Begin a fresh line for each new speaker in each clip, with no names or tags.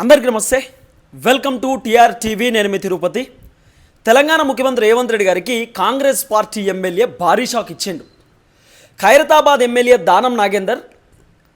అందరికీ నమస్తే. Welcome to TR TV నేను మీ తిరుపతి. తెలంగాణ ముఖ్యమంత్రి రేవంత్ రెడ్డి గారికి కాంగ్రెస్ పార్టీ ఎమ్మెల్యే భారీ షాక్ ఇచ్చిండు. ఖైరతాబాద్ ఎమ్మెల్యే దానం నాగేందర్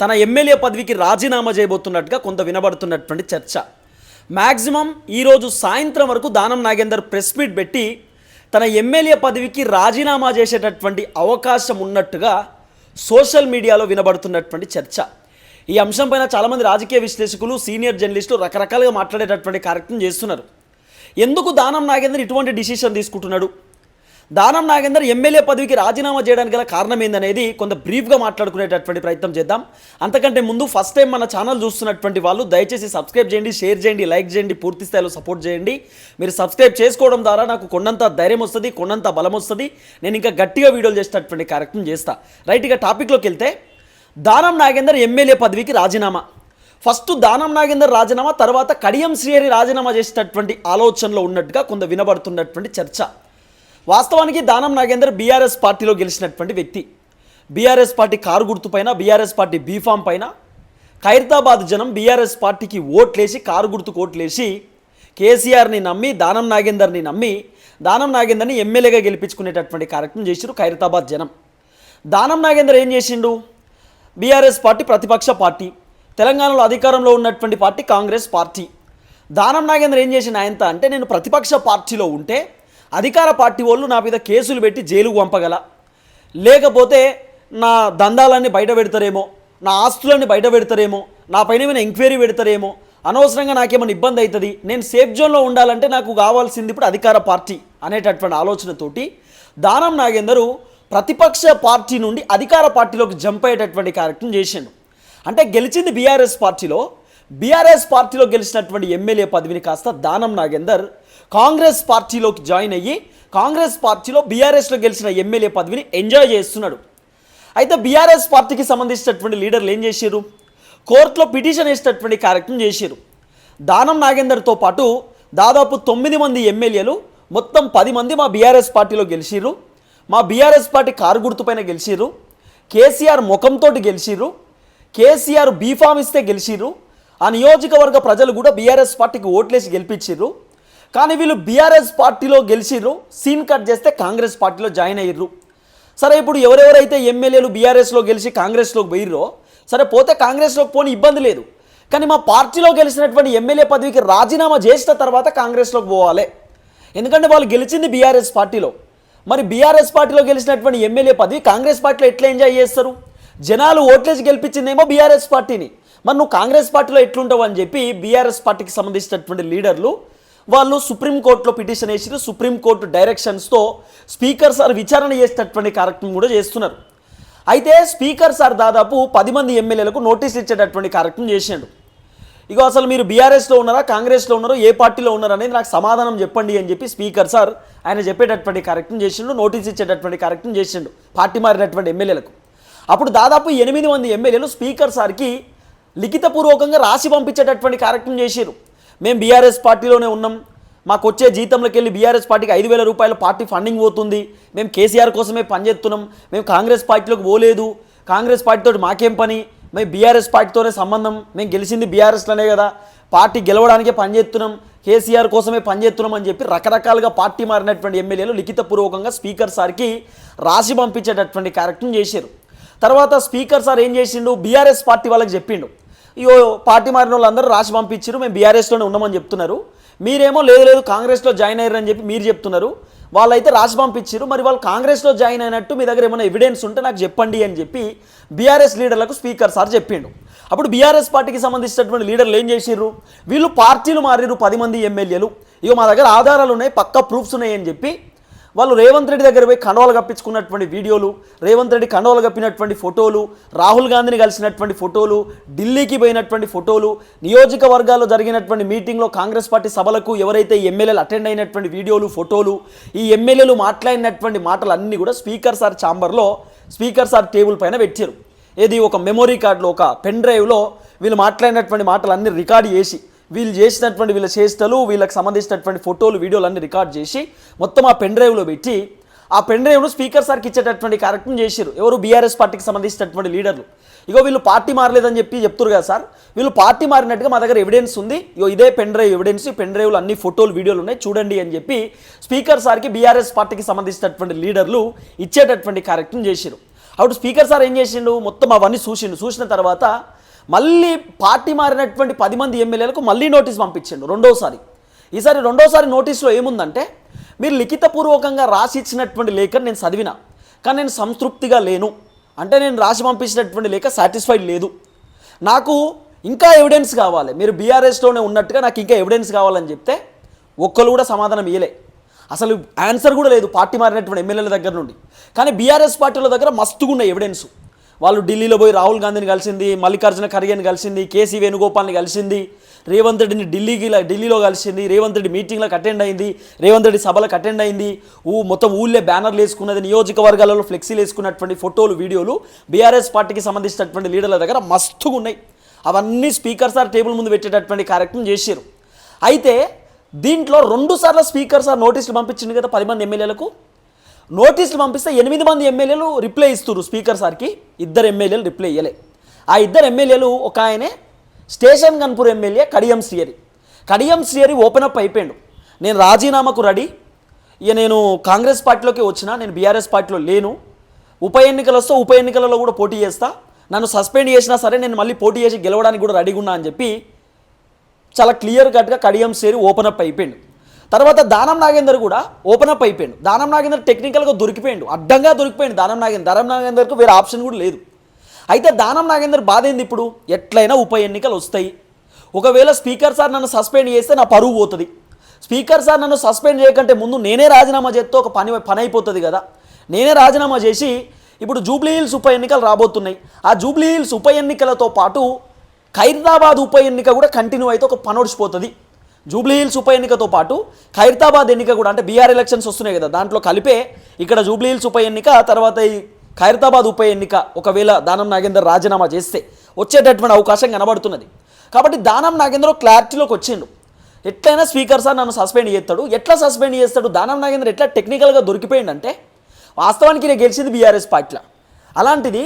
తన ఎమ్మెల్యే పదవికి రాజీనామా చేయబోతున్నట్టుగా కొంత వినబడుతున్నటువంటి చర్చ. మ్యాక్సిమం ఈరోజు సాయంత్రం వరకు దానం నాగేందర్ ప్రెస్ మీట్ పెట్టి తన ఎమ్మెల్యే పదవికి రాజీనామా చేసేటటువంటి అవకాశం ఉన్నట్టుగా సోషల్ మీడియాలో వినబడుతున్నటువంటి చర్చ. ఈ అంశంపైన చాలామంది రాజకీయ విశ్లేషకులు సీనియర్ జర్నలిస్టులు రకరకాలుగా మాట్లాడేటటువంటి కార్యక్రమం చేస్తున్నారు. ఎందుకు దానం నాగేందర్ ఇటువంటి డిసిషన్ తీసుకుంటున్నాడు? దానం నాగేందర్ ఎమ్మెల్యే పదవికి రాజీనామా చేయడానికి గల కారణం ఏందనేది కొంత బ్రీఫ్గా మాట్లాడుకునేటటువంటి ప్రయత్నం చేద్దాం. అంతకంటే ముందు ఫస్ట్ టైం మన ఛానల్ చూస్తున్నటువంటి వాళ్ళు దయచేసి సబ్స్క్రైబ్ చేయండి షేర్ చేయండి లైక్ చేయండి పూర్తి స్థాయిలో సపోర్ట్ చేయండి. మీరు సబ్స్క్రైబ్ చేసుకోవడం ద్వారా నాకు కొండంత ధైర్యం వస్తుంది కొండంత బలం వస్తుంది. నేను ఇంకా గట్టిగా వీడియోలు చేసేటటువంటి కార్యక్రమం చేస్తా. రైట్గా టాపిక్లోకి వెళ్తే దానం నాగేందర్ ఎమ్మెల్యే పదవికి రాజీనామా. ఫస్ట్ దానం నాగేందర్ రాజీనామా తర్వాత కడియం శ్రీహరి రాజీనామా చేసినటువంటి ఆలోచనలో ఉన్నట్టుగా కొంత వినబడుతున్నటువంటి చర్చ. వాస్తవానికి దానం నాగేందర్ బీఆర్ఎస్ పార్టీలో గెలిచినటువంటి వ్యక్తి. బీఆర్ఎస్ పార్టీ కారు గుర్తుపైన బీఆర్ఎస్ పార్టీ బీఫామ్ పైన ఖైరతాబాద్ జనం బీఆర్ఎస్ పార్టీకి ఓట్లేసి కారు గుర్తుకు ఓట్లేసి కేసీఆర్ని నమ్మి దానం నాగేందర్ని నమ్మి దానం నాగేందర్ని ఎమ్మెల్యేగా గెలిపించుకునేటటువంటి కార్యక్రమం చేసిరు ఖైరతాబాద్ జనం. దానం నాగేందర్ ఏం చేసిండు? బీఆర్ఎస్ పార్టీ ప్రతిపక్ష పార్టీ తెలంగాణలో అధికారంలో ఉన్నటువంటి పార్టీ కాంగ్రెస్ పార్టీ. దానం నాగేంద్ర ఏం చేసిన ఆయనతో అంటే నేను ప్రతిపక్ష పార్టీలో ఉంటే అధికార పార్టీ వాళ్ళు నా మీద కేసులు పెట్టి జైలుకు పంపగల. లేకపోతే నా దందాలన్నీ బయట పెడతారేమో నా ఆస్తులన్నీ బయట పెడతారేమో నా పైన ఏమైనా ఎంక్వైరీ పెడతారేమో అనవసరంగా నాకేమైనా ఇబ్బంది అవుతుంది నేను సేఫ్ జోన్లో ఉండాలంటే నాకు కావాల్సింది ఇప్పుడు అధికార పార్టీ అనేటటువంటి ఆలోచనతోటి దానం నాగేందరు ప్రతిపక్ష పార్టీ నుండి అధికార పార్టీలోకి జంప్ అయ్యేటటువంటి కార్యక్రమం చేసిండు. అంటే గెలిచింది బీఆర్ఎస్ పార్టీలో. బీఆర్ఎస్ పార్టీలో గెలిచినటువంటి ఎమ్మెల్యే పదవిని కాస్త దానం నాగేందర్ కాంగ్రెస్ పార్టీలోకి జాయిన్ అయ్యి కాంగ్రెస్ పార్టీలో బీఆర్ఎస్లో గెలిచిన ఎమ్మెల్యే పదవిని ఎంజాయ్ చేస్తున్నాడు. అయితే బీఆర్ఎస్ పార్టీకి సంబంధించినటువంటి లీడర్లు ఏం చేశారు కోర్టులో పిటిషన్ వేసేటటువంటి కార్యక్రమం చేశారు దానం నాగేందర్తో పాటు దాదాపు తొమ్మిది మంది ఎమ్మెల్యేలు మొత్తం పది మంది మా బీఆర్ఎస్ పార్టీలో గెలిచిర్రు. మా బీఆర్ఎస్ పార్టీ కారు గుర్తుపైన గెలిచిర్రు. కేసీఆర్ ముఖంతో గెలిచిర్రు. కేసీఆర్ బీఫామ్ ఇస్తే గెలిచిర్రు. ఆ నియోజకవర్గ ప్రజలు కూడా బీఆర్ఎస్ పార్టీకి ఓట్లేసి గెలిపించిర్రు. కానీ వీళ్ళు బీఆర్ఎస్ పార్టీలో గెలిచిర్రు. సీన్ కట్ చేస్తే కాంగ్రెస్ పార్టీలో జాయిన్ అయ్యిర్రు. సరే ఇప్పుడు ఎవరెవరైతే ఎమ్మెల్యేలు బీఆర్ఎస్లో గెలిచి కాంగ్రెస్లోకి పోయిర్రో సరే పోతే కాంగ్రెస్లోకి పోని ఇబ్బంది లేదు. కానీ మా పార్టీలో గెలిచినటువంటి ఎమ్మెల్యే పదవికి రాజీనామా చేసిన తర్వాత కాంగ్రెస్లోకి పోవాలి. ఎందుకంటే వాళ్ళు గెలిచింది బీఆర్ఎస్ పార్టీలో. మరి బీఆర్ఎస్ పార్టీలో గెలిచినటువంటి ఎమ్మెల్యే పదవి కాంగ్రెస్ పార్టీలో ఎట్లా ఎంజాయ్ చేస్తారు? జనాలు ఓట్లేసి గెలిపించిందేమో బీఆర్ఎస్ పార్టీని. మరి నువ్వు కాంగ్రెస్ పార్టీలో ఎట్లుంటావు అని చెప్పి బీఆర్ఎస్ పార్టీకి సంబంధించినటువంటి లీడర్లు వాళ్ళు సుప్రీంకోర్టులో పిటిషన్ వేసి సుప్రీంకోర్టు డైరెక్షన్స్తో స్పీకర్ సార్ విచారణ చేసేటటువంటి కార్యక్రమం కూడా చేస్తున్నారు. అయితే స్పీకర్ సార్ దాదాపు పది మంది ఎమ్మెల్యేలకు నోటీస్ ఇచ్చేటటువంటి కార్యక్రమం చేసిండు ఇగో అసలు మీరు బీఆర్ఎస్లో ఉన్నారా కాంగ్రెస్లో ఉన్నారో ఏ పార్టీలో ఉన్నారో అనేది నాకు సమాధానం చెప్పండి అని చెప్పి స్పీకర్ సార్ ఆయన చెప్పేటటువంటి కార్యక్రమం చేసిండు నోటీస్ ఇచ్చేటటువంటి కార్యక్రమం చేసిండు పార్టీ మారినటువంటి ఎమ్మెల్యేలకు. అప్పుడు దాదాపు ఎనిమిది మంది ఎమ్మెల్యేలు స్పీకర్ సార్కి లిఖితపూర్వకంగా రాసి పంపించేటటువంటి కార్యక్రమం చేశారు మేము బీఆర్ఎస్ పార్టీలోనే ఉన్నాం. మాకు వచ్చే జీతంలోకి వెళ్ళి బీఆర్ఎస్ పార్టీకి ఐదు వేల రూపాయల పార్టీ ఫండింగ్ పోతుంది. మేము కేసీఆర్ కోసమే పనిచేస్తున్నాం మేము కాంగ్రెస్ పార్టీలోకి పోలేదు. కాంగ్రెస్ పార్టీతో మాకేం పని? మేము బీఆర్ఎస్ పార్టీతోనే సంబంధం మేము గెలిచింది బీఆర్ఎస్లోనే కదా. పార్టీ గెలవడానికే పనిచేస్తున్నాం కేసీఆర్ కోసమే పనిచేస్తున్నాం అని చెప్పి రకరకాలుగా పార్టీ మారినటువంటి ఎమ్మెల్యేలు లిఖితపూర్వకంగా స్పీకర్ సార్కి రాసి పంపించేటటువంటి కార్యక్రమం చేశారు. తర్వాత స్పీకర్ సార్ ఏం చేసిండు? బీఆర్ఎస్ పార్టీ వాళ్ళకి చెప్పిండు. ఇగో పార్టీ మారిన వాళ్ళందరూ రాసి పంపించారు మేము బీఆర్ఎస్లోనే ఉన్నామని చెప్తున్నారు. మీరేమో లేదు లేదు కాంగ్రెస్లో జాయిన్ అయ్యారని చెప్పి మీరు చెప్తున్నారు. వాళ్ళైతే రాసి పంపించారు మరి వాళ్ళు కాంగ్రెస్లో జాయిన్ అయినట్టు మీ దగ్గర ఏమైనా ఎవిడెన్స్ ఉంటే నాకు చెప్పండి అని చెప్పి బీఆర్ఎస్ లీడర్లకు స్పీకర్ సార్ చెప్పిండు. అప్పుడు బీఆర్ఎస్ పార్టీకి సంబంధించినటువంటి లీడర్లు ఏం చేసిర్రు? వీళ్ళు పార్టీలు మారిరు పది మంది ఎమ్మెల్యేలు. ఇక మా దగ్గర ఆధారాలు ఉన్నాయి పక్క ప్రూఫ్స్ ఉన్నాయి అని చెప్పి వాళ్ళు రేవంత్ రెడ్డి దగ్గర పోయి కండవాలు కప్పించుకున్నటువంటి వీడియోలు రేవంత్ రెడ్డి కండవాలు కప్పినటువంటి ఫోటోలు రాహుల్ గాంధీని కలిసినటువంటి ఫోటోలు ఢిల్లీకి పోయినటువంటి ఫోటోలు నియోజకవర్గాల్లో జరిగినటువంటి మీటింగ్లో కాంగ్రెస్ పార్టీ సభలకు ఎవరైతే ఎమ్మెల్యేలు అటెండ్ అయినటువంటి వీడియోలు ఫోటోలు ఈ ఎమ్మెల్యేలు మాట్లాడినటువంటి మాటలు అన్నీ కూడా స్పీకర్ సార్ ఛాంబర్లో స్పీకర్ సార్ టేబుల్ పైన పెట్టారు. ఏది ఒక మెమొరీ కార్డులో ఒక పెన్ డ్రైవ్లో వీళ్ళు మాట్లాడినటువంటి మాటలు అన్ని రికార్డ్ చేసి వీళ్ళు చేసినటువంటి వీళ్ళ చేష్టలు వీళ్ళకి సంబంధించినటువంటి ఫోటోలు వీడియోలు అన్ని రికార్డ్ చేసి మొత్తం ఆ పెన్ డ్రైవ్లో పెట్టి ఆ పెన్ డ్రైవ్ను స్పీకర్ సార్కి ఇచ్చేటటువంటి కార్యక్రమం చేశారు ఎవరు బీఆర్ఎస్ పార్టీకి సంబంధించినటువంటి లీడర్లు. ఇగో వీళ్ళు పార్టీ మారలేదని చెప్పి చెప్తారు కదా సార్. వీళ్ళు పార్టీ మారినట్టుగా మా దగ్గర ఎవిడెన్స్ ఉంది. ఇగో ఇదే పెన్ డ్రైవ్ ఎవిడెన్స్ ఈ పెన్ డ్రైవ్లో అన్ని ఫోటోలు వీడియోలు ఉన్నాయి. చూడండి అని చెప్పి స్పీకర్ సార్కి బీఆర్ఎస్ పార్టీకి సంబంధించినటువంటి లీడర్లు ఇచ్చేటటువంటి కార్యక్రమం చేశారు అప్పుడు స్పీకర్ సార్ ఏం చేసిండు? మొత్తం అవన్నీ చూసిండు. చూసిన తర్వాత మళ్ళీ పార్టీ మారినటువంటి పది మంది ఎమ్మెల్యేలకు మళ్ళీ నోటీస్ పంపించిండు రెండోసారి. ఈసారి రెండోసారి నోటీస్లో ఏముందంటే మీరు లిఖితపూర్వకంగా రాసి ఇచ్చినటువంటి లేఖను నేను చదివిన కానీ నేను సంతృప్తిగా లేను. అంటే నేను రాసి పంపించినటువంటి లేఖ సాటిస్ఫైడ్ లేదు. నాకు ఇంకా ఎవిడెన్స్ కావాలి. మీరు బీఆర్ఎస్లోనే ఉన్నట్టుగా నాకు ఇంకా ఎవిడెన్స్ కావాలని చెప్తే ఒక్కరు కూడా సమాధానం ఇయ్యలే. అసలు ఆన్సర్ కూడా లేదు పార్టీ మారినటువంటి ఎమ్మెల్యేల దగ్గర నుండి. కానీ బీఆర్ఎస్ పార్టీల దగ్గర మస్తుగా ఉన్న ఎవిడెన్స్. వాళ్ళు ఢిల్లీలో పోయి రాహుల్ గాంధీని కలిసింది మల్లికార్జున ఖర్గేని కలిసింది కేసీ వేణుగోపాల్ని కలిసింది రేవంత్ రెడ్డిని ఢిల్లీకి ఢిల్లీలో కలిసింది రేవంత్ రెడ్డి మీటింగ్లకు అటెండ్ అయింది రేవంత్ రెడ్డి సభలకు అటెండ్ అయింది. ఊ మొత్తం ఊళ్ళే బ్యానర్లు వేసుకున్నది నియోజకవర్గాలలో ఫ్లెక్సీలు వేసుకున్నటువంటి ఫోటోలు వీడియోలు బీఆర్ఎస్ పార్టీకి సంబంధించినటువంటి లీడర్ల దగ్గర మస్తుగా ఉన్నాయి అవన్నీ స్పీకర్ సార్ టేబుల్ ముందు పెట్టేటటువంటి కార్యక్రమం చేశారు అయితే దీంట్లో రెండు సార్లు స్పీకర్ సార్ నోటీసులు పంపించింది కదా పది మంది ఎమ్మెల్యేలకు? నోటీసులు పంపిస్తే ఎనిమిది మంది ఎమ్మెల్యేలు రిప్లై ఇస్తున్నారు స్పీకర్ సార్కి. ఇద్దరు ఎమ్మెల్యేలు రిప్లై ఇవ్వలే ఆ ఇద్దరు ఎమ్మెల్యేలు ఒక ఆయనే station Ghanpur MLA Kadiyam Srihari. Kadiyam Srihari open up అయిపోయాడు. నేను రాజీనామాకు రెడీ. ఇక నేను కాంగ్రెస్ పార్టీలోకి వచ్చిన నేను బీఆర్ఎస్ పార్టీలో లేను. ఉప ఎన్నికలు వస్తే ఉప ఎన్నికలలో కూడా పోటీ చేస్తా. నన్ను సస్పెండ్ చేసినా సరే నేను మళ్ళీ పోటీ చేసి గెలవడానికి కూడా రెడీగా ఉన్నా అని చెప్పి చాలా క్లియర్ కట్గా కడియం సేరి ఓపెన్ అప్ అయిపోయింది తర్వాత దానం నాగేందర్ కూడా ఓపెన్ అప్ అయిపోయిండు. దానం నాగేందర్ టెక్నికల్గా దొరికిపోయిండు. అడ్డంగా దొరికిపోయిండు దానం నాగేందర్. దానం నాగేందర్కు వేరే ఆప్షన్ కూడా లేదు. అయితే దానం నాగేందర్ బాధ ఏంది ఇప్పుడు? ఎట్లయినా ఉప ఎన్నికలు వస్తాయి. ఒకవేళ స్పీకర్ సార్ నన్ను సస్పెండ్ చేస్తే నా పరువు పోతుంది. స్పీకర్ సార్ నన్ను సస్పెండ్ చేయకంటే ముందు నేనే రాజీనామా చేస్తే ఒక పని పని అయిపోతుంది కదా. నేనే రాజీనామా చేసి ఇప్పుడు జూబ్లీ హిల్స్ ఉప ఎన్నికలు రాబోతున్నాయి. ఆ జూబ్లీ హిల్స్ ఉప ఎన్నికలతో పాటు ఖైరదాబాద్ ఉప ఎన్నిక కూడా కంటిన్యూ అయితే ఒక పనొడిచిపోతుంది జూబ్లీ హిల్స్ ఉప ఎన్నికతో పాటు ఖైరతాబాద్ ఎన్నిక కూడా అంటే బీఆర్ ఎలక్షన్స్ వస్తున్నాయి కదా దాంట్లో కలిపే ఇక్కడ జూబ్లీ హిల్స్ ఉప ఎన్నిక తర్వాత ఈ ఖైరతాబాద్ ఉప ఎన్నిక ఒకవేళ దానం నాగేందర్ రాజీనామా చేస్తే వచ్చేటటువంటి అవకాశం కనబడుతున్నది. కాబట్టి దానం నాగేంద్ర క్లారిటీలోకి వచ్చిండు. ఎట్లయినా స్పీకర్ సార్ నన్ను సస్పెండ్ చేస్తాడు. ఎట్లా సస్పెండ్ చేస్తాడు? దానం నాగేంద్ర ఎట్లా టెక్నికల్గా దొరికిపోయిందంటే వాస్తవానికి నేను గెలిచింది బీఆర్ఎస్ పార్టీలో. అలాంటిది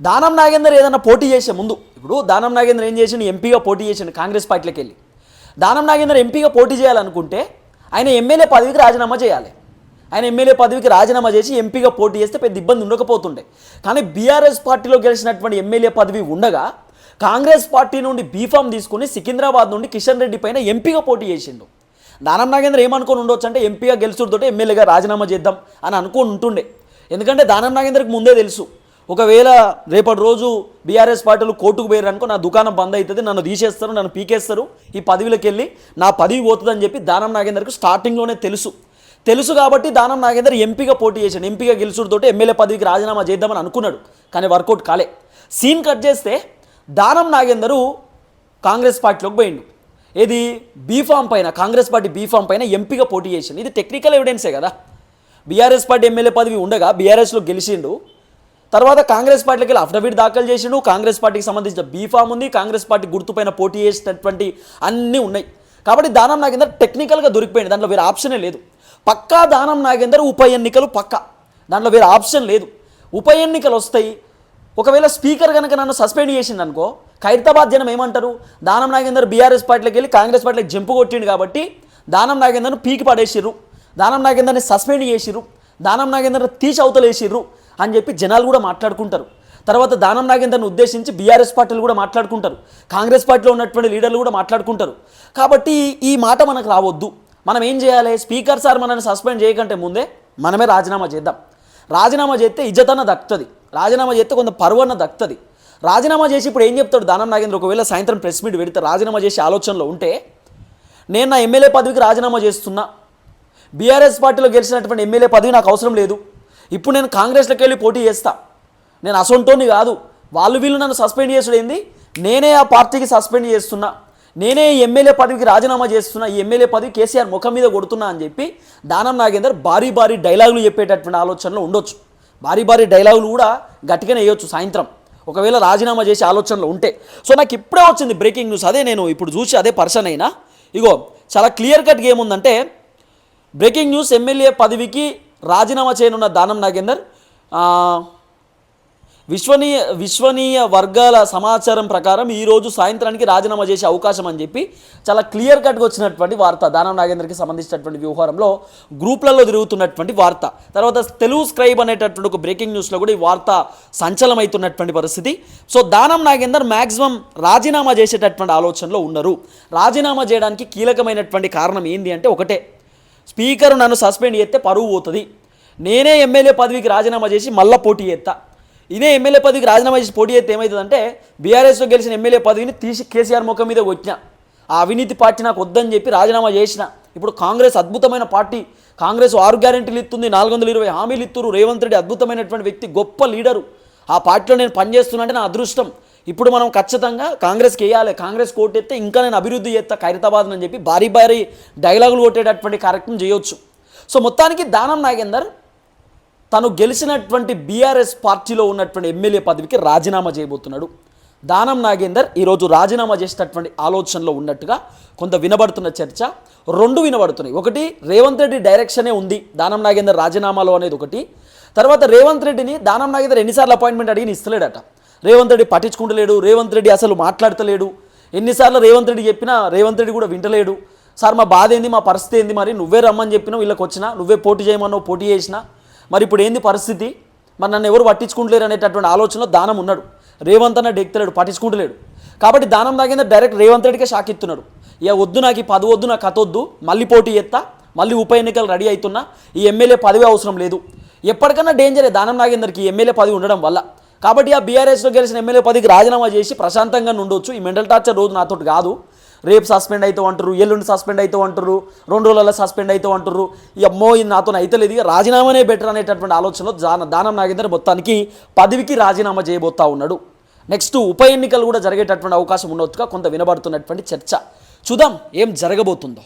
దానం నాగేందర్ ఏదైనా పోటీ చేసే ముందు ఇప్పుడు దానం నాగేంద్ర ఏం చేసిండు? ఎంపీగా పోటీ చేసిండు కాంగ్రెస్ పార్టీలోకి వెళ్ళి దానం నాగేందర్ ఎంపీగా పోటీ చేయాలనుకుంటే ఆయన ఎమ్మెల్యే పదవికి రాజీనామా చేయాలి. ఆయన ఎమ్మెల్యే పదవికి రాజీనామా చేసి ఎంపీగా పోటీ చేస్తే పెద్ద ఇబ్బంది ఉండకపోతుండే. కానీ బీఆర్ఎస్ పార్టీలో గెలిచినటువంటి ఎమ్మెల్యే పదవి ఉండగా కాంగ్రెస్ పార్టీ నుండి బీఫామ్ తీసుకుని సికింద్రాబాద్ నుండి కిషన్ రెడ్డి పైన ఎంపీగా పోటీ చేసిండు. దానం నాగేంద్ర ఏమనుకుని ఉండొచ్చు అంటే ఎంపీగా గెలుచుడుతోటే ఎమ్మెల్యేగా రాజీనామా చేద్దాం అని అనుకొని ఉంటుండే. ఎందుకంటే దానం నాగేంద్రకి ముందే తెలుసు. ఒకవేళ రేపటి రోజు బీఆర్ఎస్ పార్టీలు కోర్టుకు పోయారు అనుకో నా దుకాణం బంద్ అవుతుంది నన్ను తీసేస్తారు నన్ను పీకేస్తారు ఈ పదవిలోకి వెళ్ళి నా పదవి పోతుందని చెప్పి దానం నాగేందర్కి స్టార్టింగ్లోనే తెలుసు. తెలుసు కాబట్టి దానం నాగేందర్ ఎంపీగా పోటీ చేశాడు. ఎంపీగా గెలుచుడుతోటి ఎమ్మెల్యే పదవికి రాజీనామా చేద్దామని అనుకున్నాడు. కానీ వర్కౌట్ కాలే. సీన్ కట్ చేస్తే దానం నాగేందరు కాంగ్రెస్ పార్టీలోకి పోయిండు. ఏది? బీఫామ్ పైన కాంగ్రెస్ పార్టీ బీఫామ్ పైన ఎంపీగా పోటీ చేసింది ఇది టెక్నికల్ ఎవిడెన్సే కదా. బీఆర్ఎస్ పార్టీ ఎమ్మెల్యే పదవి ఉండగా బీఆర్ఎస్లో గెలిచిండు. తర్వాత కాంగ్రెస్ పార్టీకి వెళ్ళి అఫిడవిట్ దాఖలు చేసిండు. కాంగ్రెస్ పార్టీకి సంబంధించిన బీఫామ్ ఉంది. కాంగ్రెస్ పార్టీ గుర్తుపైన పోటీ చేసినటువంటి అన్నీ ఉన్నాయి. కాబట్టి దానం నాగేందర్ టెక్నికల్గా దొరికిపోయింది దాంట్లో వేరే ఆప్షనే లేదు. పక్కా దానం నాగేందర్ ఉప ఎన్నికలు పక్కా. దాంట్లో వేరే ఆప్షన్ లేదు. ఉప ఎన్నికలు వస్తాయి. ఒకవేళ స్పీకర్ కనుక నన్ను సస్పెండ్ చేసింది అనుకో ఖైరతాబాద్ జనం ఏమంటారు? దానం నాగేందర్ బీఆర్ఎస్ పార్టీలోకి వెళ్ళి కాంగ్రెస్ పార్టీకి జంపు కొట్టిండు కాబట్టి దానం నాగేందర్ను పీకి పడేసిర్రు. దానం నాగేందర్ని సస్పెండ్ చేసిర్రు. దానం నాగేందర్ తీసి అవతలేసిర్రు. అని చెప్పి జనాలు కూడా మాట్లాడుకుంటారు. తర్వాత దానం నాగేందర్ని ఉద్దేశించి బీఆర్ఎస్ పార్టీలు కూడా మాట్లాడుకుంటారు. కాంగ్రెస్ పార్టీలో ఉన్నటువంటి లీడర్లు కూడా మాట్లాడుకుంటారు. కాబట్టి ఈ మాట మనకు రావద్దు. మనం ఏం చేయాలి? స్పీకర్ సార్ మనల్ని సస్పెండ్ చేయకంటే ముందే మనమే రాజీనామా చేద్దాం. రాజీనామా చేస్తే ఇజ్జతన్న దక్కుతుంది. రాజీనామా చేస్తే కొంత పరువన్న దక్కుతుంది. రాజీనామా చేసి ఇప్పుడు ఏం చెప్తాడు దానం నాగేంద్ర? ఒకవేళ సాయంత్రం ప్రెస్ మీట్ పెడితే రాజీనామా చేసే ఆలోచనలో ఉంటే నేను నా ఎమ్మెల్యే పదవికి రాజీనామా చేస్తున్నా. బీఆర్ఎస్ పార్టీలో గెలిచినటువంటి ఎమ్మెల్యే పదవి నాకు అవసరం లేదు. ఇప్పుడు నేను కాంగ్రెస్లోకి వెళ్ళి పోటీ చేస్తా. నేను అసొంటోని కాదు. వాళ్ళు వీళ్ళు నన్ను సస్పెండ్ చేసుడు ఏంది? నేనే ఆ పార్టీకి సస్పెండ్ చేస్తున్నా. నేనే ఈ ఎమ్మెల్యే పదవికి రాజీనామా చేస్తున్నా. ఈ ఎమ్మెల్యే పదవి కేసీఆర్ ముఖం మీద కొడుతున్నా అని చెప్పి దానం నాగేందర్ భారీ భారీ డైలాగులు చెప్పేటటువంటి ఆలోచనలో ఉండొచ్చు. భారీ భారీ డైలాగులు కూడా గట్టిగానే వేయొచ్చు సాయంత్రం. ఒకవేళ రాజీనామా చేసే ఆలోచనలు ఉంటే. సో నాకు ఇప్పుడే వచ్చింది బ్రేకింగ్ న్యూస్. అదే నేను ఇప్పుడు చూసి అదే పర్సన్ అయినా. ఇగో చాలా క్లియర్ కట్గా ఏముందంటే బ్రేకింగ్ న్యూస్ ఎమ్మెల్యే పదవికి రాజీనామా చేయనున్న దానం నాగేందర్. విశ్వనీయ విశ్వనీయ వర్గాల సమాచారం ప్రకారం ఈరోజు సాయంత్రానికి రాజీనామా చేసే అవకాశం అని చెప్పి చాలా క్లియర్ కట్గా వచ్చినటువంటి వార్త దానం నాగేందర్కి సంబంధించినటువంటి వ్యవహారంలో గ్రూప్లలో తిరుగుతున్నటువంటి వార్త. తర్వాత తెలుగు స్క్రైబ్ అనేటటువంటి ఒక బ్రేకింగ్ న్యూస్లో కూడా ఈ వార్త సంచలమవుతున్నటువంటి పరిస్థితి. సో దానం నాగేందర్ మ్యాక్సిమం రాజీనామా చేసేటటువంటి ఆలోచనలో ఉన్నారు రాజీనామా చేయడానికి కీలకమైనటువంటి కారణం ఏంది అంటే ఒకటే. స్పీకర్ నన్ను సస్పెండ్ చేస్తే పరువు పోతుంది. నేనే ఎమ్మెల్యే పదవికి రాజీనామా చేసి మళ్ళా పోటీ చేస్తా. ఇదే ఎమ్మెల్యే పదవికి రాజీనామా చేసి పోటీ చేస్తే ఏమవుతుందంటే బీఆర్ఎస్లో గెలిచిన ఎమ్మెల్యే పదవిని తీసి కేసీఆర్ ముఖం మీద వచ్చిన ఆ అవినీతి పార్టీ నాకు వద్దని చెప్పి రాజీనామా చేసిన. ఇప్పుడు కాంగ్రెస్ అద్భుతమైన పార్టీ. కాంగ్రెస్ ఆరు గ్యారెంటీలు ఇస్తుంది నాలుగు వందల ఇరవై హామీలు ఇస్తున్నారు. రేవంత్ రెడ్డి అద్భుతమైనటువంటి వ్యక్తి గొప్ప లీడరు. ఆ పార్టీలో నేను పనిచేస్తున్నా అంటే నా అదృష్టం. ఇప్పుడు మనం ఖచ్చితంగా కాంగ్రెస్కి వేయాలి. కాంగ్రెస్ కోటెత్తే ఇంకా నేను అభివృద్ధి చేస్తా ఖైరతాబాద్ అని చెప్పి భారీ భారీ డైలాగులు కొట్టేటటువంటి కార్యక్రమం చేయొచ్చు. సో మొత్తానికి దానం నాగేందర్ తను గెలిచినటువంటి బీఆర్ఎస్ పార్టీలో ఉన్నటువంటి ఎమ్మెల్యే పదవికి రాజీనామా చేయబోతున్నాడు. దానం నాగేందర్ ఈరోజు రాజీనామా చేసేటటువంటి ఆలోచనలో ఉన్నట్టుగా కొంత వినబడుతున్న చర్చ. రెండు వినబడుతున్నాయి. ఒకటి రేవంత్ రెడ్డి డైరెక్షనే ఉంది. దానం నాగేందర్ రాజీనామాలో అనేది ఒకటి. తర్వాత రేవంత్ రెడ్డిని దానం నాగేందర్ ఎన్నిసార్లు అపాయింట్మెంట్ అడిగి ఇస్తలేడట. రేవంత్ రెడ్డి పట్టించుకుంటలేడు రేవంత్ రెడ్డి అసలు మాట్లాడతలేడు. ఎన్నిసార్లు రేవంత్ రెడ్డి చెప్పినా రేవంత్ రెడ్డి కూడా వింటలేడు. సార్ మా బాధ ఏంది మా పరిస్థితి ఏంది? మరి నువ్వే రమ్మని చెప్పినావు వీళ్ళకి వచ్చినా నువ్వే పోటీ చేయమన్నావు పోటీ చేసినా మరి ఇప్పుడు ఏంది పరిస్థితి? మరి నన్ను ఎవరు పట్టించుకుంటలేరు అనేటటువంటి ఆలోచనలో దానం ఉన్నాడు. రేవంత్ అన్న డెక్తలేడు పట్టించుకుంటలేడు. కాబట్టి దానం తాగిందా డైరెక్ట్ రేవంత్ రెడ్డికే షాక్ ఇస్తున్నాడు ఇక వద్దు నాకు ఈ పది వద్దు నాకు కథ వద్దు మళ్ళీ పోటీ ఎత్తా మళ్ళీ ఉప ఎన్నికలు రెడీ అవుతున్నా ఈ ఎమ్మెల్యే పదవి అవసరం లేదు. ఎప్పటికన్నా డేంజరే దానం నాగేందర్కి ఎమ్మెల్యే పదవి ఉండడం వల్ల. కాబట్టి ఆ బీఆర్ఎస్లో గెలిచిన ఎమ్మెల్యే పదికి రాజీనామా చేసి ప్రశాంతంగా ఉండొచ్చు. ఈ మెంటల్ టార్చర్ రోజు నాతోటి కాదు. రేపు సస్పెండ్ అవుతావు అంటారు ఎల్లుండి సస్పెండ్ అవుతావు అంటారు రెండు రోజులలో సస్పెండ్ అవుతావు అంటారు ఈ అమ్మో ఇది నాతో అవుతలేదు రాజీనామానే బెటర్ అనేటటువంటి ఆలోచనలో దాన దానం నాగేందర్ మొత్తానికి పదవికి రాజీనామా చేయబోతా ఉన్నాడు. నెక్స్ట్ ఉప ఎన్నికలు కూడా జరిగేటటువంటి అవకాశం ఉన్నట్టుగా కొంత వినబడుతున్నటువంటి చర్చ. చూద్దాం ఏం జరగబోతుందో.